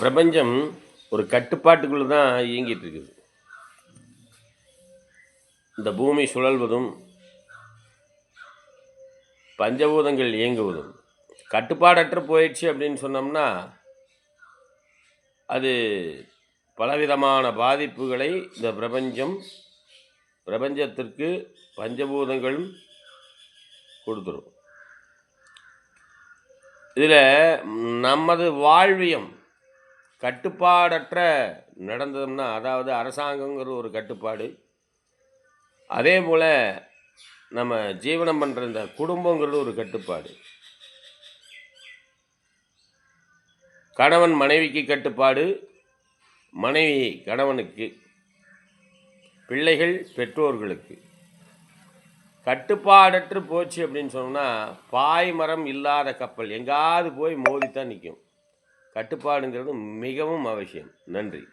பிரபஞ்சம் ஒரு கட்டுப்பாட்டுக்குள்ளே தான் இயங்கிட்டு இருக்குது இந்த பூமி சுழல்வதும் பஞ்சபூதங்கள் இயங்குவதும் கட்டுப்பாடற்று போயிடுச்சு அப்படின்னு சொன்னோம்னா அது பலவிதமான பாதிப்புகளை இந்த பிரபஞ்சம் பிரபஞ்சத்திற்கு பஞ்சபூதங்களும் கொடுத்துரும். இதில் நமது வாழ்வியம் கட்டுப்பாடற்ற நடந்ததும்னா அதாவது அரசாங்கங்கிற ஒரு கட்டுப்பாடு. அதே போல் நம்ம ஜீவனம் பண்ணுற இந்த குடும்பங்கிறது ஒரு கட்டுப்பாடு. கணவன் மனைவிக்கு கட்டுப்பாடு மனைவி கணவனுக்கு பிள்ளைகள் பெற்றோர்களுக்கு. கட்டுப்பாடற்று போச்சு அப்படின்னு சொன்னால் பாய்மரம் இல்லாத கப்பல் எங்காவது போய் மோதித்தான் நிற்கும் கட்டுப்பாடுங்கிறது மிகவும் அவசியம். நன்றி.